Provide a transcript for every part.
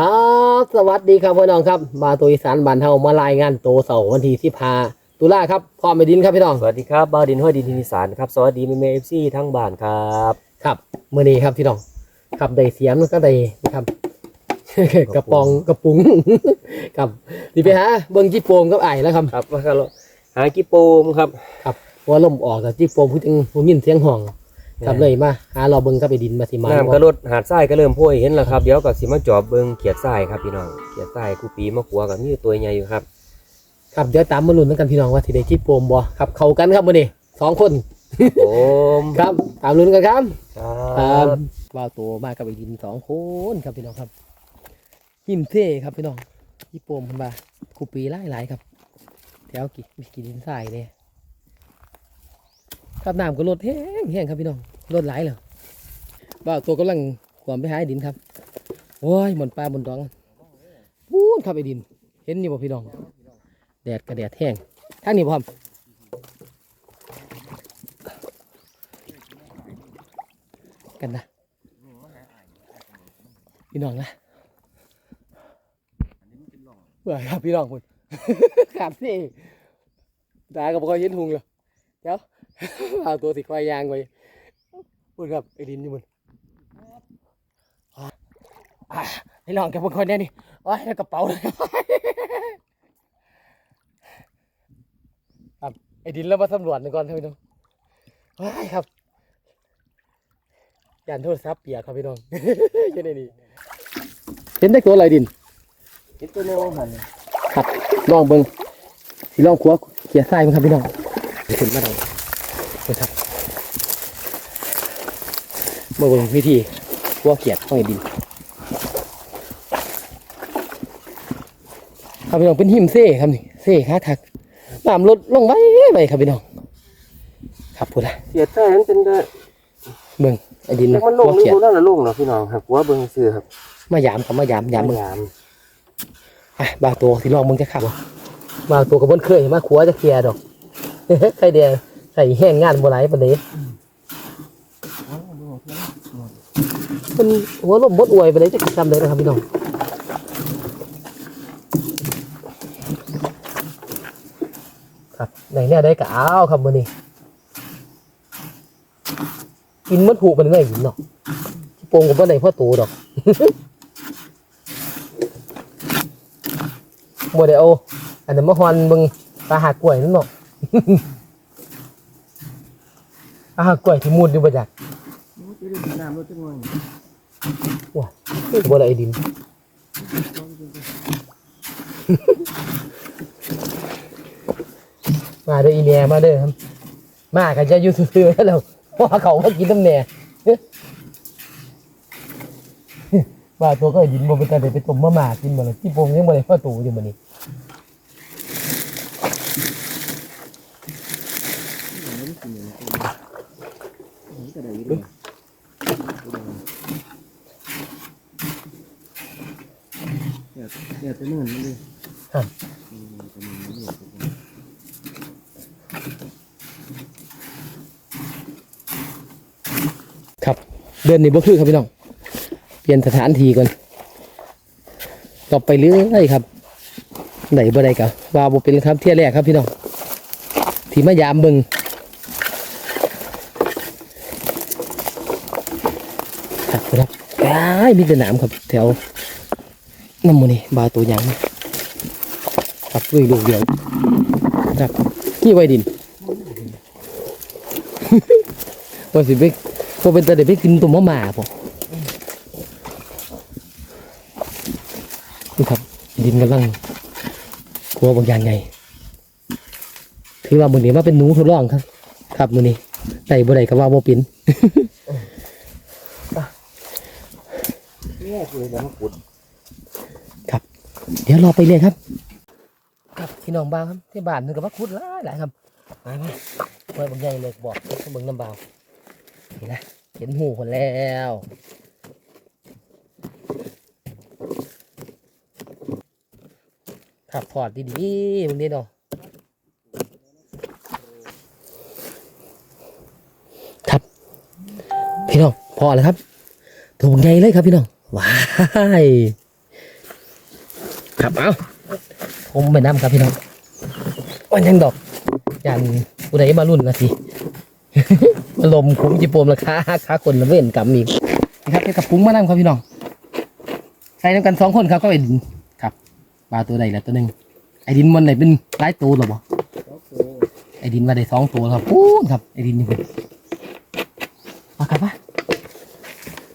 ครับสวัสดีครับพี่น้องครับมาตัวอีสานบ้านเฮามารายงานโตวเสาร์วันที่สิบห้าตุลาครับพร้อมไปดินครับพี่น้องสวัสดีครับบ้าวดินห้อยดินทินิสานครับสวัสดีเมเมเอฟซีทั้งบ้านครับครับมื่อนี้ครับพี่น้องครับได้เสียมแล้วก็ได้นะครับกระปองกระปุงครับดีไปหาเบิ้งจิโปมกับไอ้แล้วครับครับว่ากันหากิโปมครับครับเพราะว่าลมออกกับจิโปมพูดถึงผมยินเสียงห้อง ครับเลยมาหาเราเบิ้งกับไปดินมาสิมาน้ำก็ลดหาดทรายก็เริ่มโพ่ยเห็นแล้วครับเดี๋ยวก็สิมาจอบเบิงเขียดทรายครับพี่น้องเขียดทรายกูปีมะขัวกับนี่ตัวใหญ่อยู่ครับครับเดี๋ยวตามมาลุ้นกันพี่น้องว่าที่ได้จิโปมบ่ครับเข้ากันครับมื่อนี้สองคนโอมครับตามลุ้นกันครับครัครับบว่าวตัวมากับไอ้ดินสองคนครับพี่น้องครับหิมเท่ครับพี่น้องญี่ปุ่นเพันว่าคูปีหลายหลายๆครับแถวกี่มีกี่ดินทรายเนี่ย ครับน้ำก็ลดแห้งแห้งครับพี่น้องลดหลายเลยว่าวตัวกำลังขวามไปหาไอ้ดินครับโอ้ยหมอนปลาหมอนดองพูดครับไอ้ดิน เห็นอยู่บ่พี่น้อง แดดกระแดดแห้งทางนี้พร้อมกันนะพี่น้องนะเบื่อครับพี่น้องคุณขาดสิตาก็บ่ค่อยเห็นหุงเลยเดี๋ยว เอาตัวสิควายยางไปพูดครับไอ้ดินอยู่บนอ่าให้ลองกับบางคนเนี่ยนี่โอ้ยแล้วกระเป๋าเลยครับไอ้ดินแล้วมาสำรวจหน่อยก่อนครับพี่น้องโอ้ยครับยานโทรศัพท์เปียกครับพี่น้องอยู่ในนี้เห็นได้ตัวอะไรดินเห็นตัวแมวหันครับลองเบิ้งสิลองขัวเขี่ยทรายมั้งครับพี่น้องขึ้นมาได้ นะครับมาเบิ้งวิธีขัวเขียดของไอ้ดินครับพี่น้องเป็นหิมเซ่ครับนี่เซ่ค้าทักน้ำลดลงไว้ไว้ครับพี่น้อง ครับพูดละเขียดทรายนั้นเป็นได้เบิ้งไอ้ดินแต่มันลขังวไม่เขียดรู้นั่นละลงเนาะพี่น้องครับหัวเบิงซื้อครับมายามครับมายามยามเบิ้งยามอะบางตัวสิลองมึงจะขับบางตัวกับบนเคยมาขัวจะเคลียร์ดอกใครเดียว ใส่แห้งงานบ่ไหลปานนี้มันหัวลมบดอวยไปเลยจะจำเลยนะครับพี่น้องครับไหนเนี่ยได้กะเอาครับมื้อนี้กินมันผูกมันง่ายหินเนาะที่โป่งกับบ่าได้พ่อตูดอกบ่ได้เอาอันนั้นมาฮอนเบิ่งปลาหากล้วยนั่นเนาะ ปลาหากล้วยที่มุดอยู่บ่จักน้ำรถจังหวะนี่บ่ได้ไอ้ดินมาเด้ออีแหน่มาเด้อครับมาก็จะอยู่ซื่อๆแล้วเพราะว่าเขามากินน้ำแหน่ว่าตัวก็ไอ้ดินบ่เป็นตาได้ไปต้มมาม่ากินบ่ล่ะที่โปงยังบ่ได้พอตูอยู่มื้อนี้ เนี่ยตัวนื่นมันเลยครับ เดือนนี้บ่คือครับพี่น้อง เปลี่ยนสถานที่ก่อนต่อไปเรื่อยครับไหนบ่ได้กับว่าบ่เป็นครับเที่ยแรกครับพี่น้องที่มายามเบิงครับครับอ้ยมีแต่น้ำครับแถว น้ำมันนี่บาตัวหยังครับด้วยลูกเดียวครับนี่ไว้ดินว่าสิไปว่าเป็นตาเด็กไปกินตุ่มมะหมาพอนี่ครับดินกำลังกลัวบางอย่างไงถือว่ามือนี้มาเป็นหนูทดลองครับ ครับมือนี้ไต่บ่ได้ก็ว่าบ่เป็นเนี่ยคือแล้วมันขุด เดี๋ยวรอไปเลยครับ ครับพี่น้องบาวครับที่บ้านนึงกับว่าคุดหลายหลายครับไปไปไว้บางใหญ่เลยบอกเบิ่งน้ำเบาวนี่นะเห็นหูคนแล้วครับพอดดีๆมึงนี่เนาะครับ พี่น้องพอแล้วครับ ตัวบางใหญ่เลยครับพี่น้องว้าย ครับ เอาผมไปน้ำครับพี่น้องวันยังดอกยันผู้ใดมารุ่นนะสิมาลมคุ้มจิโปมราคาค่าคนละเว้นกำอีกนะครับเดี๋ยวกับปุ้งมาน้ำครับพี่น้อง ใส่น้ำกันสองคนครับก็ไอ้ดินครับปลาตัวใดละตัวหนึ่งไอ้ดินมันไหนเป็นหลายตัวหรอบ่ไอ้ดินมาได้สองตัวครับปูนครับไอ้ดินนี่เป็นมาครับปะ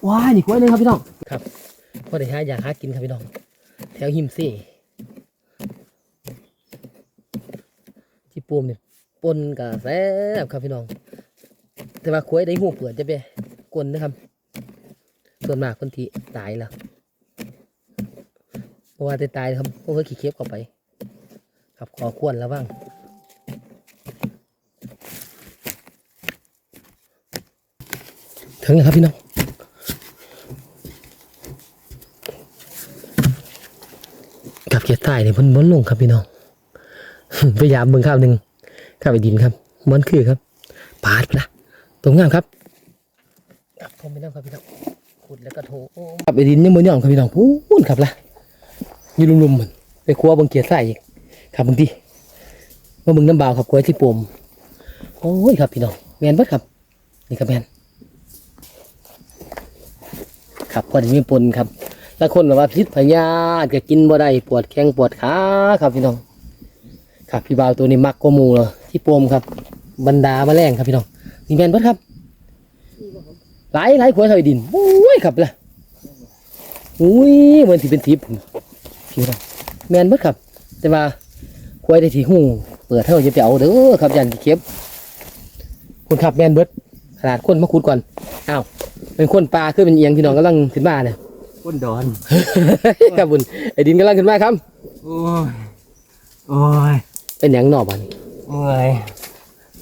ว้ายนี่กล้วยหนึงครับพี่น้องครับพอได้หาอยากหากินครับพี่น้องแถวหิมซี่ที่ปูมเนี่ยปนกับแซ่บครับพี่น้อง แต่ว่าคุ้ยได้หูเปิดจะไปกลนนะครับ ส่วนมากคนที่ตายแล้วเพราะว่าแต่ตายครับพวกเขาขี้เค็บเข้าไป ครับขอควรแล้วบ้างถึงแล้วครับพี่น้อง กับเกียร์ใต้เนี่ยเพิ่นม้วนลงครับพี่น้องพยายามเบิ่งข้าวหนึ่งข้าวไอ้ดินครับม้วนคือครับปาดนะตรงงามครับครับผมไปนั่งครับพี่น้องขุดแล้วก็โถครับไอ้ดินยังมือย่องครับพี่น้องพูนครับละอยู่ลุมๆเหมือนไปครัวเบิ่งเกียร์ใต้อีกครับบางทีมาเบิ่งน้ำเบาวครับครัวที่ปมโอ้ยครับพี่น้องแมนเบัดครับนี่ครับแมนครับพอดีมีปนครับ แล้วคนแบบว่าพิษพยาธิก็กินบ่ได้ปวดแข้งปวดขาครับพี่น้อง ครับพี่บ่าวตัวนี้มักกว่าหมูเลยที่โปมครับบรรดาแมลงครับพี่น้องนี่แมนเบิดครับหลายหลายขวดเท่าไอ้ดินโอ้ยครับละอุ้ยเหมือนที่เป็นทิพย์ผมพี่น้องแมนเบิดครับ แต่ว่าขวดได้ที่หูเปิดเท่าจะไปเอาเด้อครับยันที่เก็บคนขับแมนเบิดขนาดคนมาขุดก่อนอ้าวเป็นคนปลาคือเป็นเอียงพี่น้องกำลังขึ้นมาเนี่ย ก้นดอน ครับบุญไอ้ดินกำลังขึ้นมาครับ โอ้ย โอ้ย เป็นหยังหนอบัดนเมื่อย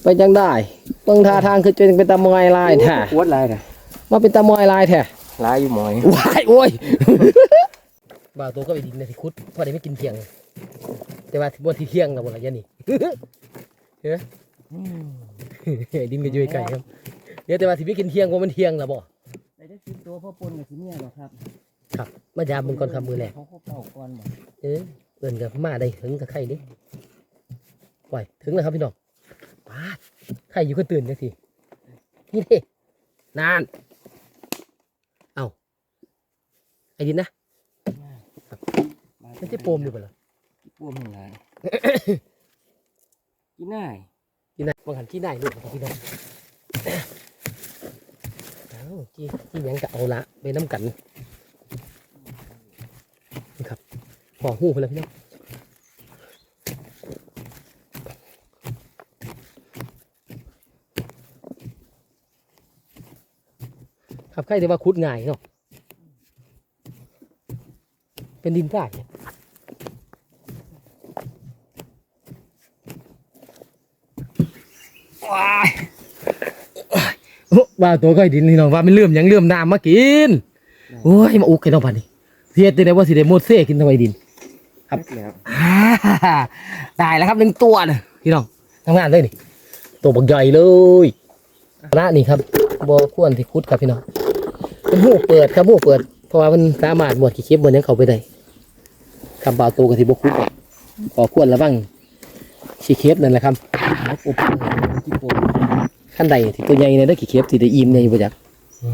ไปจังได้เบิ่งท่าทางคือจะเป็นตามอยลายแท้ปวดอะไรนะมาเป็นตามอยลายแท้ลายอยู่หมอยว้ายโอ้ยบ่าวตัวก็ไอ้ดินในที่คุดพอได้ไม่กินเที่ยง แต่ว่าที่บนที่เที่ยงกับบ่ละยะนี่เฮ้ยไอ้ดินก็อยู่ไกลครับเดี๋ยวแต่ว่าที่ไม่กินเที่ยงว่ามันเที่ยงแล้วบ่ได้ได้สิบตัวพ่อปนกับที่เนี่ยหรอครับ ครับ มายามมึงก่อนครับมือแรกเขาเขาเป่าก่อนบ่เอ้ยเอินกับมาได้ถึงกับไข่ดิไหวถึงแล้วครับพี่น้องปาดไข่อยู่ก็ตื่นจังสินี่ดินาน เอาไอ้ดินนะไม่ใช่โปมหรือเปล่าปวมหนึ่งล้านกินได้ที่ไหนบางหันที่ไหนลูกครับพี่น้องเอาที่ที่หยังก็เอาละไปน้ำกันนี่ครับ พอหูไปแล้วพี่น้องครับใครแต่ว่าคุดง่ายเนาะเป็นดินใต้เนี่ยว้ายโอ้ว่าตัวก็ไอ้ดินนี่เนาะว่ามันเลื่อมหยังเลื่อมน้ำมากินโอ้ยมาอุกกันเอาพันนี่เทียดได้ว่าสิได้โมดเซ่กินทำไมดิน ครับแล้วอ่าตายแล้วครับหนึ่งตัวนะพี่น้องทำงานเลยนี่ตัวบักใหญ่เลยคณะนี่ครับบอควรที่คุดครับพี่น้องเป็นหูเปิดครับหูเปิด เพราะว่ามันสามารถหมวดขี้เข็บบนนี้เขาไปได้คำบ่าวตัวกับที่บกคุดขอควรระวังขี้เข็บนั่นแหละครับเขาปบที่ปนขั้นใดที่ตัวใหญ่เนี่ยได้ขี้เข็บที่ได้อิ่มเนี่ยอยู่ประจัก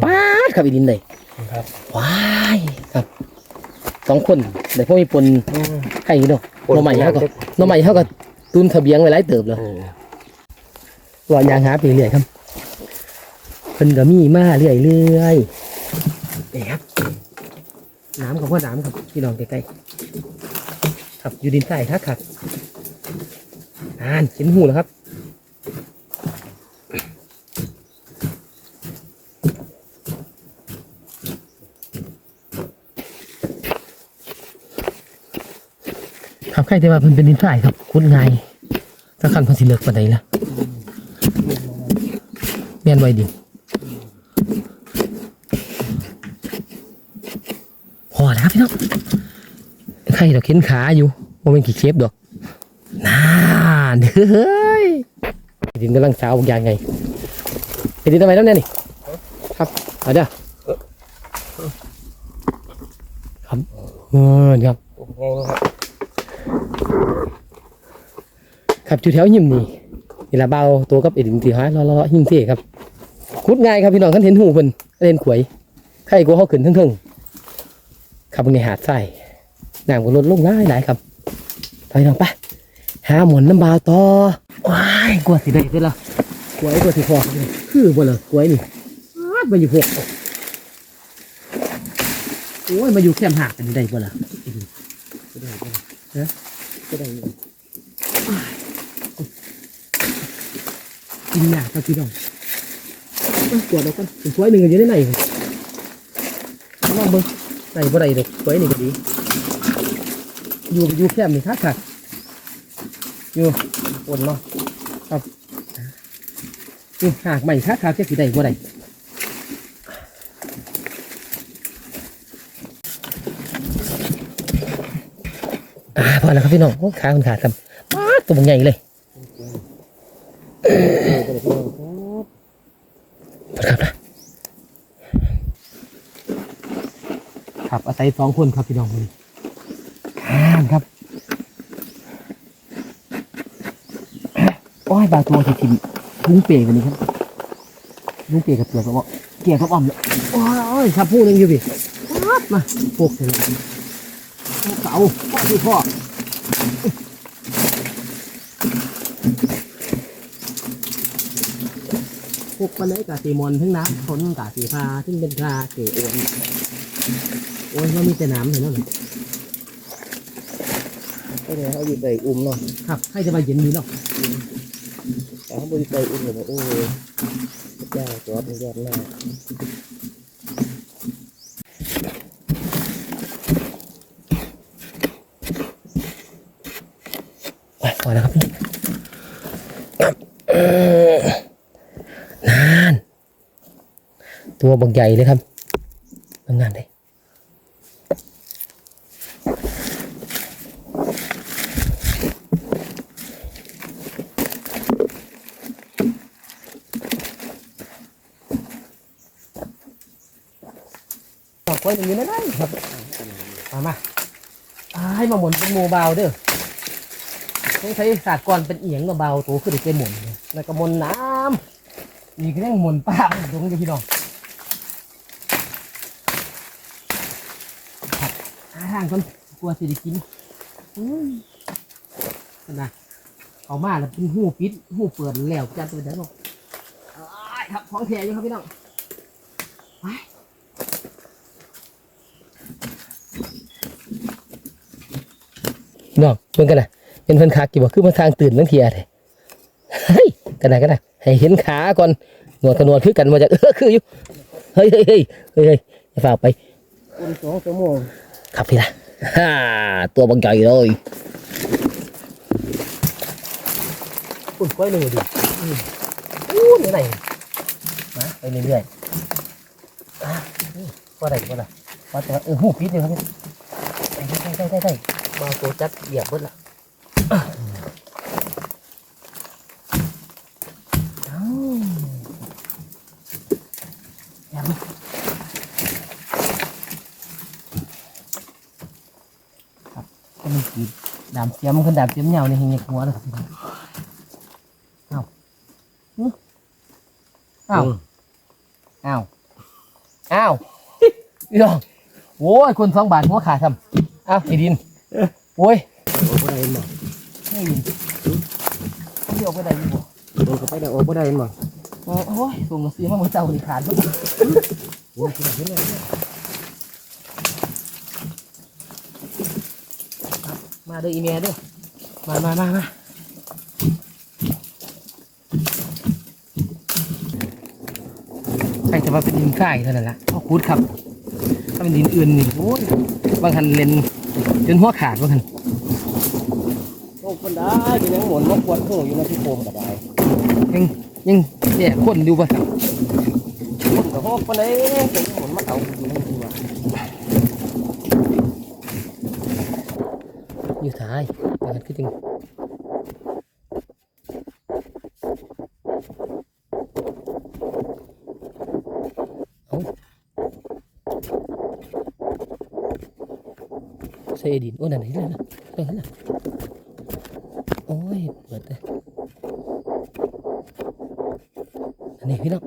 ป้าดครับอีดินเลยครับว้ายครับ สองคนแต่พวกมีปนให้อยู่เนาะหน้อใหม่เขาก็หน้อใหม่เขาก็ตุนทะเบียงไว้หลายเติบเลยเออว่ายางหาไปเรื่อยครับเพิ่นก็มีมาเรื่อยเรื่อยนี่ครับน้ำกับพ่อน้ำครับพี่น้องใกล้ๆครับอยู่ดินใต้ครับครับอ่านเห็นหูแล้วครับ ครับใครแต่ว่าเพิ่นเป็นดินใต้ครับคุ้นง่ายถ้าคันเพิ่นสิเลิกปานใดล่ะแม่นไว้ดิพอแล้วครับพี่น้องใครดอกเข็นขาอยู่ว่าเป็นกี่เคฟดอกน่าเฮ้ยดินกำลังสาวบางอย่างไงไอ้ดินทำไมแล้วเนี่ยนี่ครับเอาเด้อครับเออครับ ไงนะ ครับอยู่แถวหิมนี่นี่ละเบาตัวกับเอดินที่ห้อยล้อๆหิมเท่ครับขุดง่ายครับพี่น้องคันเห็นหูเพิ่นเล่นขวยใครกลัวเขาขึ้นเทิงๆครับในหาดทรายน้ำก็ลดลงหลายหลายครับไปน้องไปหาหมอนน้ำบาวต่อว้ายกลัวสิได้เด้อละกล้วยกลัวสิพอคือบ่เลยกล้วนี่มาอยู่พวกโอ้ยมาอยู่แคมหักกันได้บ่ล่ะก็ได้ก็ได้ ฮะก็ได้อยู่กินยากครับพี่น้องเอากวดเรากันเป็นถ้วยหนึ่งก็อยู่ในไหนลองเบิ่งไหนบ่ได้ดอก ศัยสองคนครับพี่น้องคนนี้ข้ามครับโอ้ยบาตัวจะกินลุงเปียกวันนี้ครับลุงเปียกกับเปลือกกระบอกเกี่ยกับอ่อมเลยโอ้ยครับพูดหนึงอยู่พี่มาพวกเสร็จแล้วเสาพ่อที่พ่อพวกปลาไหลกกาสีมอนทั้งน้ำทนกาสีพาทั้งเป็นกาเกโอน อ้ยว่ามีแต่น้ำเห็นแล้วเหรอก็ได้เขาอยู่ใส่อุ้มเนาะครับ ให้จะมาเย็นนี้เนาะแต่เขาบริใส่อุ้มเลยโอ้ยพระเจ้าจอดยอดหน้าไปพอแล้วครับพี่เออนาน ตัวบักใหญ่เลยครับทำงานได้ตอกไว้อย่างนี้ได้ครับมามาอ่าให้ มาหมุนเป็นโมบาวเด้อต้องใช้ศาสตร์ก่อนเป็นเอียงเบาตัวขึ้นไปหมุนแล้วก็หมนน้ำนี่ก็ยังหมุนป้าตรงนี้พี่น้องหาทางก่อนกลัวสิได้กินอุ้ยนั่นนะเอามาแล้วเป็นหูปิดหูเปิดแล้วจัดตัวเดี๋ยวบอกอ้ายครับของแท้อยู่ครับพี่น้องไป พี่น้องเพิ่งกันนะเป็นเพิ่นขากี่บอกคือมาทางตื่นเรื่องเทียเลยเฮ้ยกันไหนกันไหนะให้เห็นขาก่อนหนวดกับหนวดคือกันมาจากเออคืออยู่เฮ้ยเฮ้ยเฮ้ยเฮ้ยเฮ้ยอย่าฝากไปอุ้มสองชั่วโมงครับพี่ละฮ่าตัวบางใหญ่เลยปุ่นกล้วยหนึ่งดิอืมอู้นี่ไหนมาไปเรื่อยๆอะนี่ก็ได้ก็ได้ว่าแต่ว่าเออหูปิดเลยครับพี่ได้ได้ได้ได้ ได้มาตัวจัดเหยียบเบิดละดามเสียมขึ้นดามเสียมเหนียาวในเฮียหัวเลยครับพี่น้องอ้าวหึอ้าวอ้าวอ้าพี่น้องโอ้ยคนสองบาทหัวขาดทำเอ้าวไอ้ดิน โอ้ยโอ้ก็ได้หมดไม่ดินเขาเรียกไปได้อยังบ่โอ้ก็ไปได้โอ้ก็ได้หมดโอ้ยส่งมาซื้อมาเมื่อเจ้านี่ขาดหมดโอ้ยเห็นเลยมาเด้ออีเมลเด้อมามามามาใครจะมาเป็นดินทรายเท่านั้นละพ่อคูดครับ ถ้าเป็นดินอื่นนี่โอ้ยบางคันเลน จนหัวขาดบางคันโอ้คนได้ก็ยังหมุนมาปวดหัวอยู่นะที่โคมก็ได้ยังยังแย่คนดูป่ะคนก็หอบคนไหนก็ยังหมุนมาเอาอยู่นั่นคือว่าอยู่ท้ายบางคันคือจริงเอา ใส่ ดิน โอ้นั่นเห็นแล้วนะเห็นแล้วโอ้ยเปิดเลยอันนี้พี่น้อง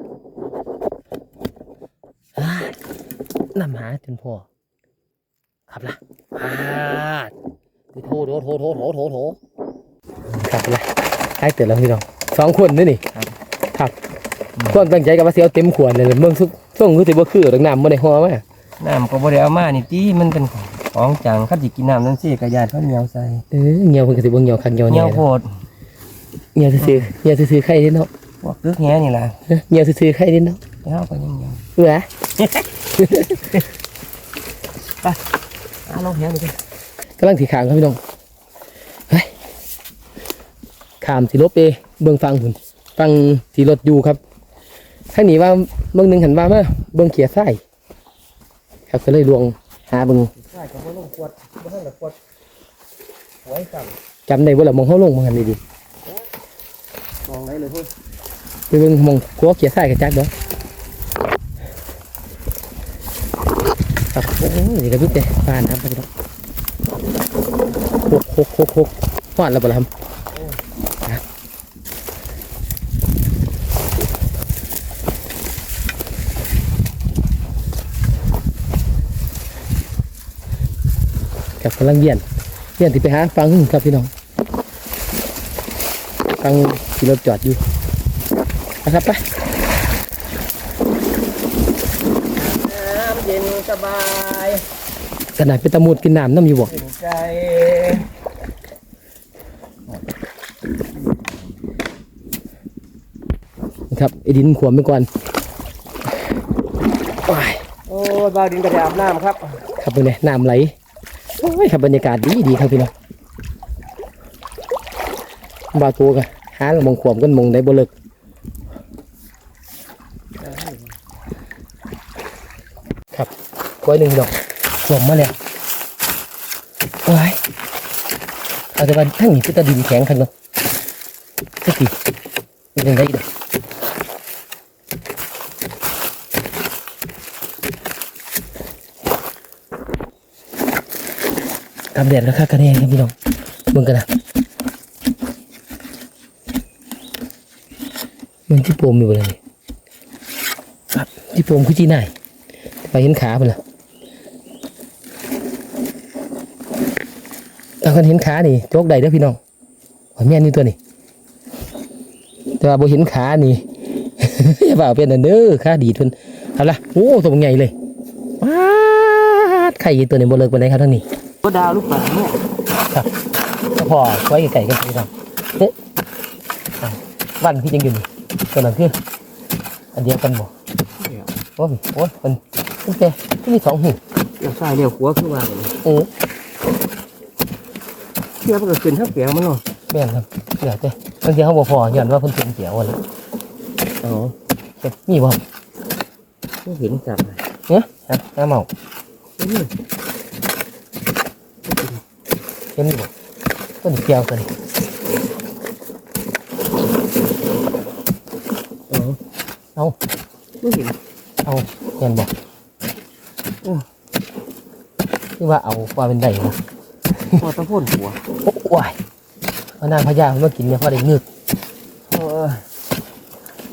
อ่านำหาจนพอครับล่ะอ่าคือโทโทโทโทโทโทโทครับล่ะให้เตือนแล้วพี่น้องสองคนนี่นี่ครับความตั้งใจกับว่าเสียวเต็มขวดเลยเมืองทุกช่วงคือสิบ่คือดอกน้ำบ่ได้หัวมาน้ำก็บ่ได้เอามานี่ติมันเป็นของ จังคันสิกินน้ำนั่นสิกระยานเขาเหนียวใส่เออเงียวเพิ่นก็สิบ่เงียวคักเงียวเหนีแน่ยวโพเนาะดเงียวซื่อๆเงียวซื่อๆใครเด้เนาะพวกตึกแหนี่ล่ะเออเงียวซื่อๆใครเด้เนาะเฮาก็ยังเหนียวเอออะลองแหนี่กันกำลังสิขางครับพี่น้องเฮ้ยขามสิลบเอเบิ่งฟังพุ่นฟังสิรถอยู่ครับข้างนี้ว่าเบิ่งหนึงหันว่ามาเบิ่งเขียไส้ครับก็เลยลวงหาเบิ่งใช่ก็บ่ลงขวดบ่ทันได้ขวดไว้สั่งจำได้บ่ล่ะมองเฮาลงมองหันนี่ดิมองได้เลยพุ่นไปเบิ่งมองกัวเขียไส้กับจักเด้อครับโอ้ยนี่ก็มีแต่ปลาน้ำครับพี่น้องโคกโคกโคกโคกฟาดแล้วบ่ล่ะครับ กับกำลังเยียนเยียนที่ไปหาฟังครับพี่น้องฟังที่รถจอดอยู่นะครับไปน้ำเย็นสบายขนาดเป็นตะมูดกินน้ำน้ำอยู่บ่ถึงใจครับไอ้ดินขวมไปก่อนโอ้ยโอ้ยบ่าวดินกระดาบน้ำครับ ครับเป็นไงน้ำไหล โอ้ยครับบรรยากาศดีดีครับพี่น้องบาตัวกันหาลมงขวมกันมงได้บ่เลิกครับก้อยหนึ่งดอกขวมมาแล้วโอ้ยเอาแต่ว่าทั้งนี้คือตะดินแข็งคันเนาะสักทีเป็นยังไงอีกเด้อกำเด็ดแล้วค่ะกระเด็นครับพี่น้องเบิ่งกันนะมันที่โปมอยู่บนนี้ครับที่โปมคือจีน่ายไปเห็นขาเปล่าเอากันเห็นขานี่โจกใดเด้อพี่น้องหัวแม่นี่ตัวนี้แต่ว่าบ่เห็นขานี่อย่าบ่าเป็นอันเด้อขาดีดเพิ่นเอาละโอ้ตัวใหญ่เลยว้าไข่ตัวนี้บ่เลิกไปานครับทั้งนี้ ก็ดาวลูกปลาเนี่ยก็พอไว้ไก่กันพี่น้องเอ๊ะอะวันพี่ยังอยู่นี่ตัวนั้นคืออันเดียวกันบ่โอ้ยโอ้ยมันตั้งแต่ที่มีสองหูเลี้ยวซ้ายเลี้ยวขวาคือว่าเลยโอ้เทียบกับขึ้นทั้งเปียมันเนาะแม่นครับเดี๋ยวเจ้บางทีเขาบ่พอย้อนว่าเพิ่นเป็นเสียวอะไรอ๋อเจ้มีบ่ไม่เห็นจับเลยเนี้ยฮะน้าเมาเห็นบ่ต้นเกียวตัวนี้อ๋อไม่เห็นเอาเห็นบ่โอ้คือว่าเอาว่าเป็นไดบ่พอตะพ่นหัวโอ้วายเอาน้ำพญาเมื่อกินเนี่ยพอได้งึกโอ้ย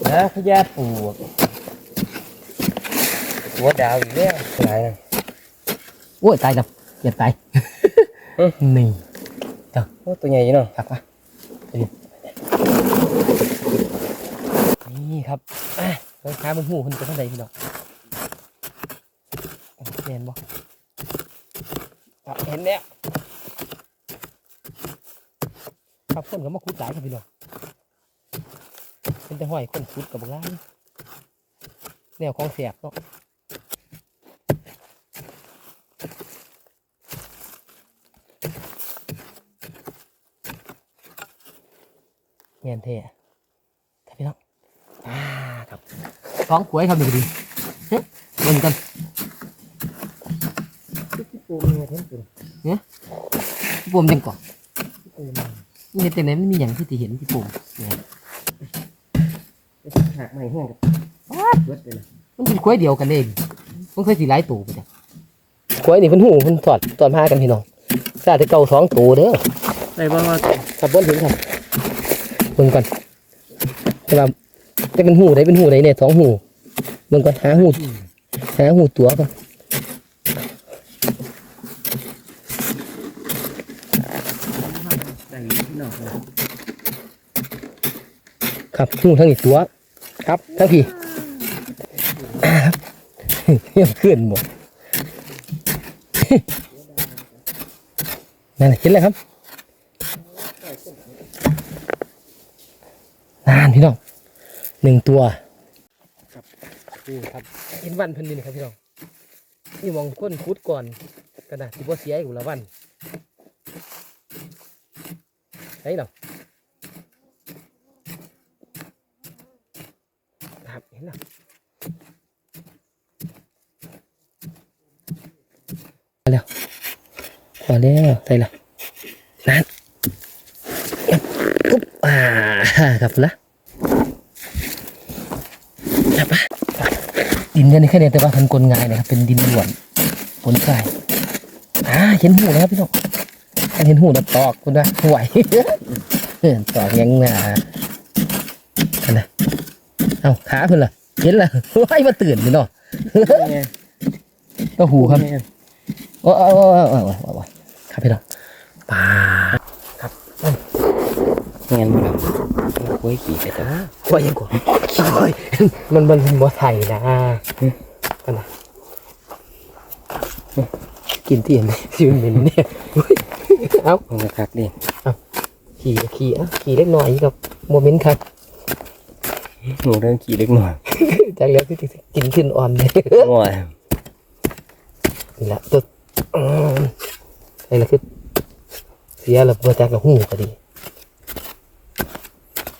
นะพญาปูหัวดาวอีกแล้วอะไรนะโอ้ยตายแล้วอย่าตาย เอ๊ะนี่โอ้ตัวใหญ่เนาะครับวะไปดินี่ครับอะเพิ่นค้าบนหูเพิ่นเป็นเท่าไหร่พี่น้องอะเห็นบ่อะเห็นแล้วครับคนก็มาคุดหลายครับพี่น้องเป็นแต่ห้อยคนคุดกับบ้านแนวของเสียบเนาะ เงียนเท่ครับพี่น้องอ่าครับท้องขวยครับดูดีเฮ้ยเบิ่งกันปูเนี่ยทั้งตัวพี่ปุ่มยังก่อนนี่เห็นแต่ไหนมันมีอย่างที่ตีเห็นพี่ปุ่มเนี่ยหักใหม่แห้งกับเบิดเลยนะมันเป็นขวยเดียวกันเองมันเคยสีหลายตัวไปจ้ะขวยนี่เพิ่นหูเพิ่นถอดตอนพากันพี่น้องซาที่เก่าสองตัวเด้อได้บ่ว่าครับบนถึงครับ เบิ่งก่อนแต่ว่าจะเป็นหูไหนเป็นหูไหนเนี่ยสองหูเบิ่งก่อนหาหูหาหูตัวก่อนครับหูทั้งอีกตัว ครับทั้งพี่เยี่ยมขึ้นหมดนั่นน่ะเห็นแล้วครับนาน พี่น้องหนึ่งตัวครับนี่ครับเห็นวันเพิ่นนี่นะครับพี่น้องนี่มองก้นคุดก่อนกระดาษที่ว่าเสียอยู่ละวันใช่หรอครับเห็นแล้วมาแล้วพอแล้วใส่แล้วนั่นยับปุ๊บอ่าครับละจับปะ ดินกันนี่แค่เดียแต่ว่าเป็นกลงายนะครับเป็นดินด่วนผลทรายอ่าเห็นหูนะครับพี่น้องเห็นหูนะตอกคุณนะไหวเออตอกยังนะอันนะเอาขาเพิ่นล่ะเห็นล่ะไหวมาตื่นพี่น้องก็หูครับโอ้โอ้โอ้โอ้โอ้ครับพี่น้องปลาแม่นบ่ครับ โอ้ยกี่แต่ว่าว่ายังกว่าโอ้ยมันมันมันบ่ไทยนะกันนะกินที่เห็นไหมที่มันเป็นเนี่ยเฮ้ยเอามันก็คักดิขี่ขี่อะขี่เล็กน้อยกับโมเมนต์ครับหนูเรื่องขี่เล็กน้อยจากแล้วที่กินขึ้นอ่อนเลยโอ้ยนี่แหละตัวอืมไอ้ละคือเสียแล้วบ่จากกับหูก็ดีมันแล้วไม่ได้เป็นไอ้ละไอ้ละพี่จักแม่นบ่ดู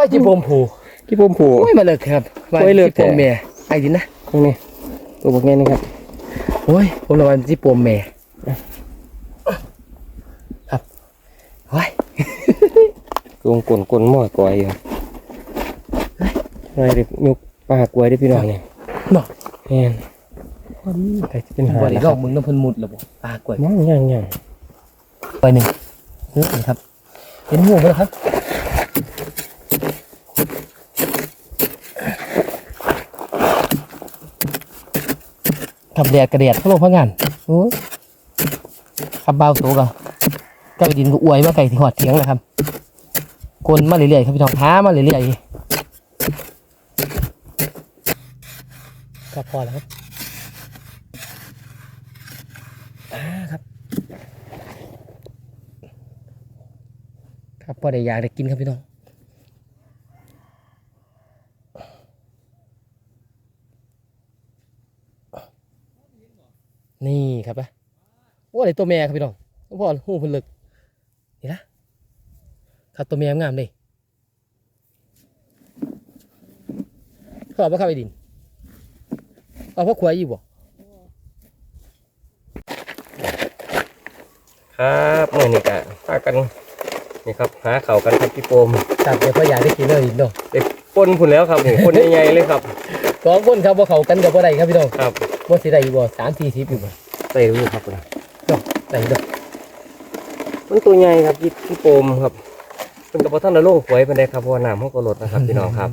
อเลิกปานน่ะก็ได้เออนี่นะโอ้ยจิบมผูที่ผมผูโอ้ยมาเลยครับโอ้ยเลิกจิปมแท้แม่ไอ้ดินนะตรงนี้ตัวบักแง่นี่ครับ โอ้ยผมระวังจิปมแม่ครับโอ้ยกงกลนกลนหม้อกอยอยู่อะไรเด็กยกปลากล้วยได้อพี่น้องเนี่ยเนาะแม่นพอดีใครจะเป็นหาวันแล้นี้วลคอรังบมึงน้ำเพันมุดหรอบ่ปลากล้วยยังยังยังไปหนึ่งนี่ครับ เห็นหูไหมล่ะครับ ขับแดดกระเดียดพะโลกพะงานขับเบาตัวก็เจ้าดินก็อวยมาไก่ที่หอดเถียงนะครับกลนมาเรื่อยๆครับพี่น้องท้ามาเรื่อยๆก็พอแล้วครับอ่าครับครับพอได้อยากได้กินครับพี่น้อง นี่ครับปะ โอ้ได้ตัวแม่ครับพี่น้องพ่อหูเพิ่นลึกนี่นะครับตัวแม่งามเลยขอบพระข้าไปดินเอาพ่อขวายอยู่บ่ครับเมื่อนี้ก็พากันนี่ครับหาเข่าวกันครับพี่โปมตัดเดี๋ยวพ่ออยากได้กินเลยดินเนาะเด็กปนพุ่นแล้วครับนี่คนใหญ่ๆเลยครับสองคนครับว่าเขากันกับว่าใดครับพี่น้องครับว่าสิได้อยู่บ่สามสี่สิบอยู่บ่ใส่ดูครับนะ เนาะได้เนาะมันตัวใหญ่ครับพี่พี่โปมครับเป็นกระเพาะท่านละโลกหวยเป็นไดครับเพราะว่าน้ำเขาก็ลดนะครับพี่น้องครับ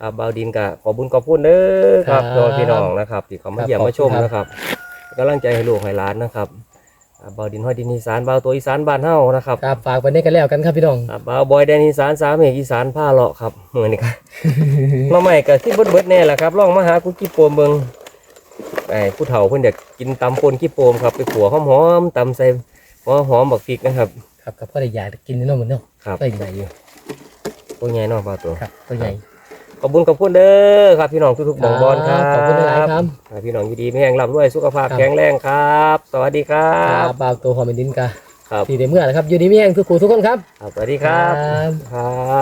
ครับบาวดินกับขอบุญขอบคุณเด้อครับตัวพี่น้องนะครับที่เขามาเยี่ยมมาชมนะครับกำลังใจให้ลูกให้หลานนะครับอ่าบาวดินห้อยดินอีสานบาวตัวอีสานบ้านเฮานะครับครับฝากไว้ในกันแล้วกันครับพี่น้องครับบาวบอยแดนอีสานสามเอกอีสานผ้าเลาะครับเหมือนนี่ครับมาใหม่ก็ที่เบิดเบิดๆแน่แหละครับลองมาหากุกี้โปมเบิง ไอ้ผู้เฒ่าเพิ่นอยากกินตำปนกี้โปมครับไปขัวหอมๆตำใส่หัวหอมบักพริกนะครับ ครับกับพ่อได้อยากได้กินเนาะเหมือนเนาะครับได้ใหญ่อยู่ตัวใหญ่เนาะปลาตัวครับตัวใหญ่ขอบคุณขอบคุณเด้อครับ พี่น้องทุกๆหมองบอลครับขอบคุณหลายๆครับครับพี่น้องอยู่ดีไม่แห้งร่ำรวยสุขภาพครับแข็งแรงครับ สวัสดีครัครับบบ่าวตัวหอมเป็นดินกาครับที่ได้เมื่อนะครับอยู่ดีมีแห่งทุกคู่ทุกคนครับครับสวัสดีครับครับครับ